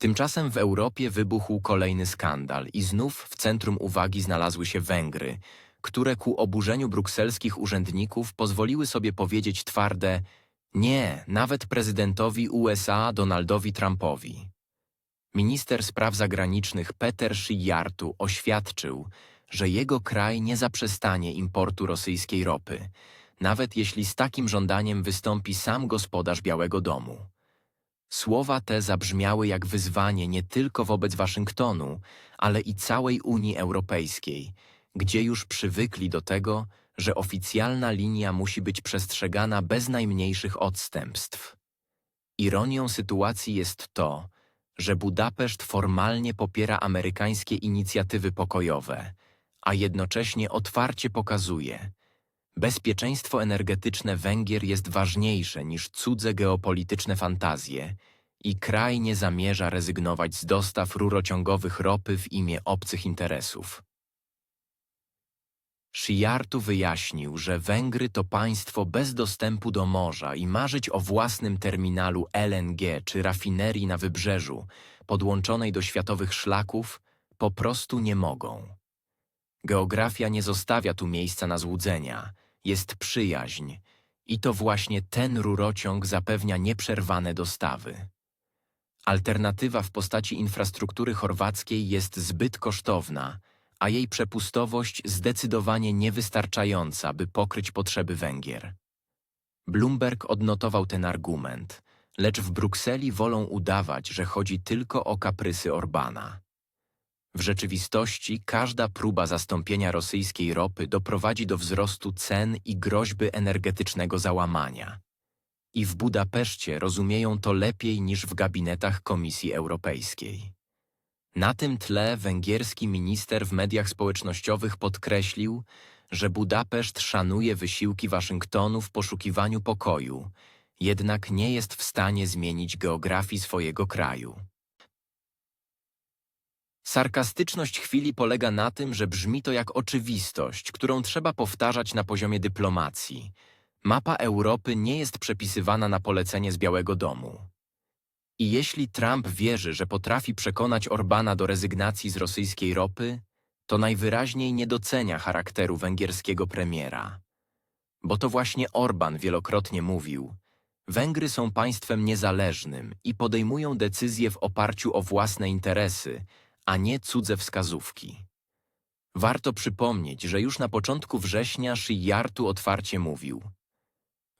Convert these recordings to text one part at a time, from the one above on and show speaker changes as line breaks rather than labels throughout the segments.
Tymczasem w Europie wybuchł kolejny skandal i znów w centrum uwagi znalazły się Węgry, które ku oburzeniu brukselskich urzędników pozwoliły sobie powiedzieć twarde nie, nawet prezydentowi USA Donaldowi Trumpowi. Minister spraw zagranicznych Peter Szyjartu oświadczył, że jego kraj nie zaprzestanie importu rosyjskiej ropy, nawet jeśli z takim żądaniem wystąpi sam gospodarz Białego Domu. Słowa te zabrzmiały jak wyzwanie nie tylko wobec Waszyngtonu, ale i całej Unii Europejskiej, gdzie już przywykli do tego, że oficjalna linia musi być przestrzegana bez najmniejszych odstępstw. Ironią sytuacji jest to, że Budapeszt formalnie popiera amerykańskie inicjatywy pokojowe, a jednocześnie otwarcie pokazuje, bezpieczeństwo energetyczne Węgier jest ważniejsze niż cudze geopolityczne fantazje i kraj nie zamierza rezygnować z dostaw rurociągowych ropy w imię obcych interesów. Szyjartu wyjaśnił, że Węgry to państwo bez dostępu do morza i marzyć o własnym terminalu LNG czy rafinerii na wybrzeżu, podłączonej do światowych szlaków, po prostu nie mogą. Geografia nie zostawia tu miejsca na złudzenia, jest przyjaźń i to właśnie ten rurociąg zapewnia nieprzerwane dostawy. Alternatywa w postaci infrastruktury chorwackiej jest zbyt kosztowna, a jej przepustowość zdecydowanie niewystarczająca, by pokryć potrzeby Węgier. Bloomberg odnotował ten argument, lecz w Brukseli wolą udawać, że chodzi tylko o kaprysy Orbana. W rzeczywistości każda próba zastąpienia rosyjskiej ropy doprowadzi do wzrostu cen i groźby energetycznego załamania. I w Budapeszcie rozumieją to lepiej niż w gabinetach Komisji Europejskiej. Na tym tle węgierski minister w mediach społecznościowych podkreślił, że Budapeszt szanuje wysiłki Waszyngtonu w poszukiwaniu pokoju, jednak nie jest w stanie zmienić geografii swojego kraju. Sarkastyczność chwili polega na tym, że brzmi to jak oczywistość, którą trzeba powtarzać na poziomie dyplomacji. Mapa Europy nie jest przepisywana na polecenie z Białego Domu. I jeśli Trump wierzy, że potrafi przekonać Orbana do rezygnacji z rosyjskiej ropy, to najwyraźniej nie docenia charakteru węgierskiego premiera. Bo to właśnie Orban wielokrotnie mówił, Węgry są państwem niezależnym i podejmują decyzje w oparciu o własne interesy, a nie cudze wskazówki. Warto przypomnieć, że już na początku września Szyjartu otwarcie mówił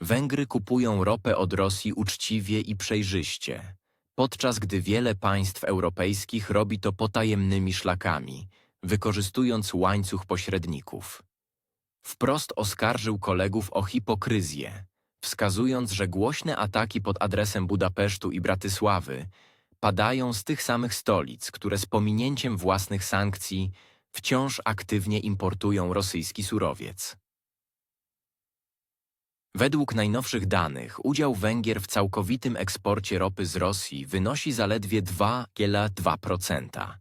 Węgry kupują ropę od Rosji uczciwie i przejrzyście, podczas gdy wiele państw europejskich robi to potajemnymi szlakami, wykorzystując łańcuch pośredników. Wprost oskarżył kolegów o hipokryzję, wskazując, że głośne ataki pod adresem Budapesztu i Bratysławy padają z tych samych stolic, które z pominięciem własnych sankcji wciąż aktywnie importują rosyjski surowiec. Według najnowszych danych udział Węgier w całkowitym eksporcie ropy z Rosji wynosi zaledwie 2,2%.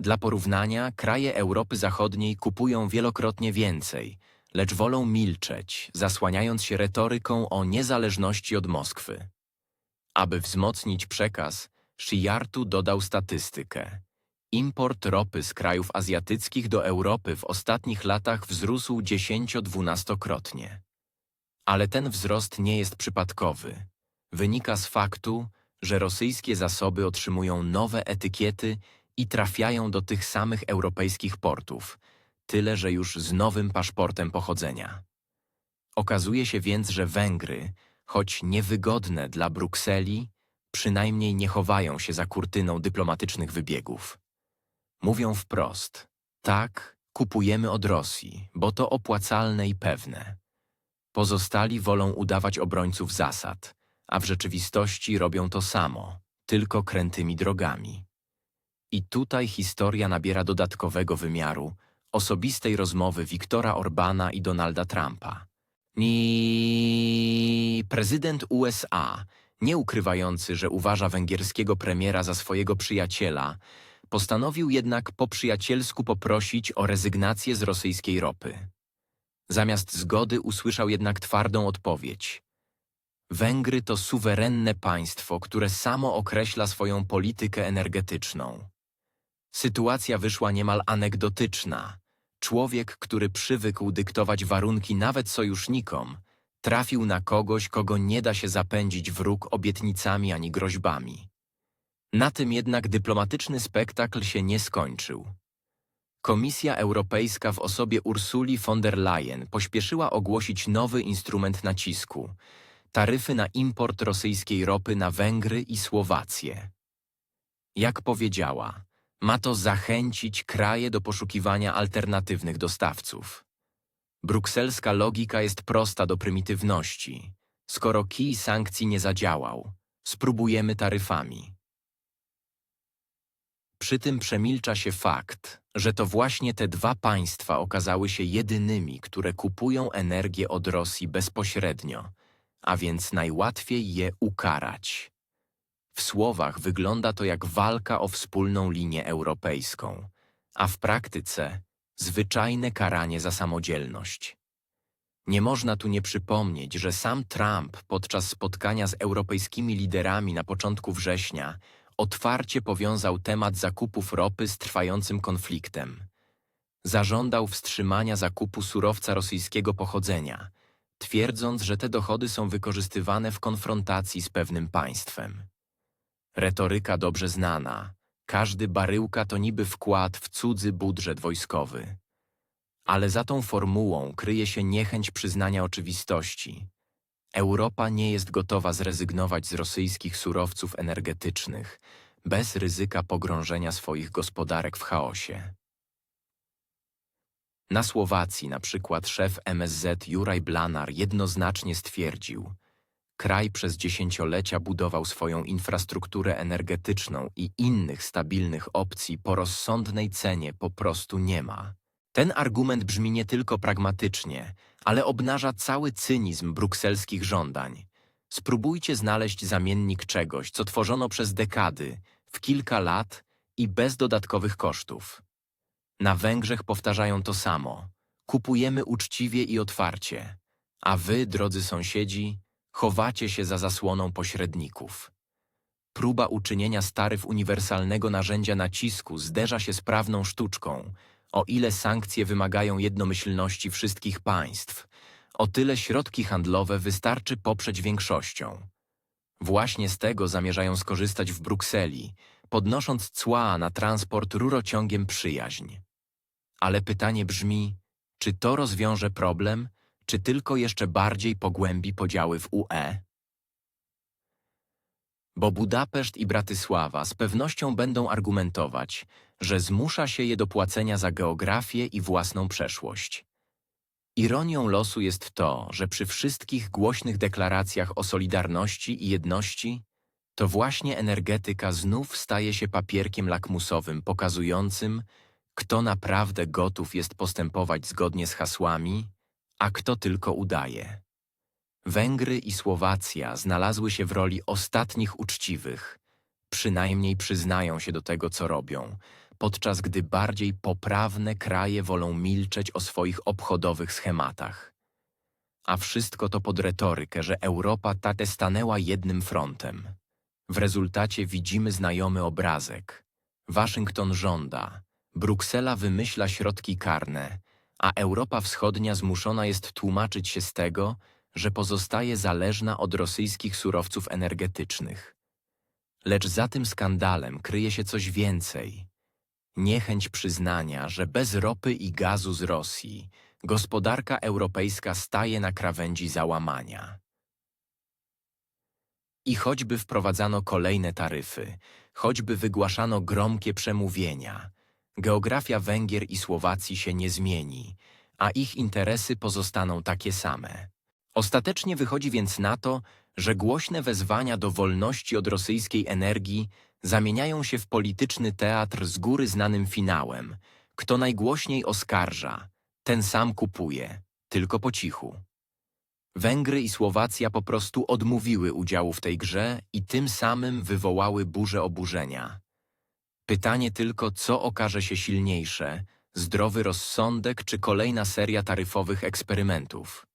Dla porównania, kraje Europy Zachodniej kupują wielokrotnie więcej, lecz wolą milczeć, zasłaniając się retoryką o niezależności od Moskwy. Aby wzmocnić przekaz, Szyjartu dodał statystykę. Import ropy z krajów azjatyckich do Europy w ostatnich latach wzrósł 10-12-krotnie. Ale ten wzrost nie jest przypadkowy. Wynika z faktu, że rosyjskie zasoby otrzymują nowe etykiety i trafiają do tych samych europejskich portów, tyle że już z nowym paszportem pochodzenia. Okazuje się więc, że Węgry, choć niewygodne dla Brukseli, przynajmniej nie chowają się za kurtyną dyplomatycznych wybiegów. Mówią wprost, tak, kupujemy od Rosji, bo to opłacalne i pewne. Pozostali wolą udawać obrońców zasad, a w rzeczywistości robią to samo, tylko krętymi drogami. I tutaj historia nabiera dodatkowego wymiaru osobistej rozmowy Viktora Orbana i Donalda Trumpa. Ni prezydent USA, nie ukrywający, że uważa węgierskiego premiera za swojego przyjaciela, postanowił jednak po przyjacielsku poprosić o rezygnację z rosyjskiej ropy. Zamiast zgody usłyszał jednak twardą odpowiedź. Węgry to suwerenne państwo, które samo określa swoją politykę energetyczną. Sytuacja wyszła niemal anegdotyczna. Człowiek, który przywykł dyktować warunki nawet sojusznikom, trafił na kogoś, kogo nie da się zapędzić w róg obietnicami ani groźbami. Na tym jednak dyplomatyczny spektakl się nie skończył. Komisja Europejska w osobie Ursuli von der Leyen pośpieszyła ogłosić nowy instrument nacisku taryfy na import rosyjskiej ropy na Węgry i Słowację. Jak powiedziała, ma to zachęcić kraje do poszukiwania alternatywnych dostawców. Brukselska logika jest prosta do prymitywności. Skoro kij sankcji nie zadziałał, spróbujemy taryfami. Przy tym przemilcza się fakt, że to właśnie te dwa państwa okazały się jedynymi, które kupują energię od Rosji bezpośrednio, a więc najłatwiej je ukarać. W słowach wygląda to jak walka o wspólną linię europejską, a w praktyce zwyczajne karanie za samodzielność. Nie można tu nie przypomnieć, że sam Trump podczas spotkania z europejskimi liderami na początku września otwarcie powiązał temat zakupów ropy z trwającym konfliktem. Zażądał wstrzymania zakupu surowca rosyjskiego pochodzenia, twierdząc, że te dochody są wykorzystywane w konfrontacji z pewnym państwem. Retoryka dobrze znana. Każdy baryłka to niby wkład w cudzy budżet wojskowy. Ale za tą formułą kryje się niechęć przyznania oczywistości. Europa nie jest gotowa zrezygnować z rosyjskich surowców energetycznych bez ryzyka pogrążenia swoich gospodarek w chaosie. Na Słowacji na przykład szef MSZ Juraj Blanar jednoznacznie stwierdził, kraj przez dziesięciolecia budował swoją infrastrukturę energetyczną i innych stabilnych opcji po rozsądnej cenie po prostu nie ma. Ten argument brzmi nie tylko pragmatycznie, ale obnaża cały cynizm brukselskich żądań. Spróbujcie znaleźć zamiennik czegoś, co tworzono przez dekady, w kilka lat i bez dodatkowych kosztów. Na Węgrzech powtarzają to samo. Kupujemy uczciwie i otwarcie, a wy, drodzy sąsiedzi, chowacie się za zasłoną pośredników. Próba uczynienia z taryf uniwersalnego narzędzia nacisku zderza się z prawną sztuczką. O ile sankcje wymagają jednomyślności wszystkich państw, o tyle środki handlowe wystarczy poprzeć większością. Właśnie z tego zamierzają skorzystać w Brukseli, podnosząc cła na transport rurociągiem przyjaźń. Ale pytanie brzmi, czy to rozwiąże problem, czy tylko jeszcze bardziej pogłębi podziały w UE? Bo Budapeszt i Bratysława z pewnością będą argumentować, że zmusza się je do płacenia za geografię i własną przeszłość. Ironią losu jest to, że przy wszystkich głośnych deklaracjach o solidarności i jedności, to właśnie energetyka znów staje się papierkiem lakmusowym pokazującym, kto naprawdę gotów jest postępować zgodnie z hasłami, a kto tylko udaje. Węgry i Słowacja znalazły się w roli ostatnich uczciwych, przynajmniej przyznają się do tego, co robią, podczas gdy bardziej poprawne kraje wolą milczeć o swoich obchodowych schematach. A wszystko to pod retorykę, że Europa tate stanęła jednym frontem. W rezultacie widzimy znajomy obrazek. Waszyngton żąda, Bruksela wymyśla środki karne, a Europa Wschodnia zmuszona jest tłumaczyć się z tego, że pozostaje zależna od rosyjskich surowców energetycznych. Lecz za tym skandalem kryje się coś więcej. Niechęć przyznania, że bez ropy i gazu z Rosji gospodarka europejska staje na krawędzi załamania. I choćby wprowadzano kolejne taryfy, choćby wygłaszano gromkie przemówienia, geografia Węgier i Słowacji się nie zmieni, a ich interesy pozostaną takie same. Ostatecznie wychodzi więc na to, że głośne wezwania do wolności od rosyjskiej energii zamieniają się w polityczny teatr z góry znanym finałem. Kto najgłośniej oskarża, ten sam kupuje, tylko po cichu. Węgry i Słowacja po prostu odmówiły udziału w tej grze i tym samym wywołały burzę oburzenia. Pytanie tylko, co okaże się silniejsze, zdrowy rozsądek czy kolejna seria taryfowych eksperymentów.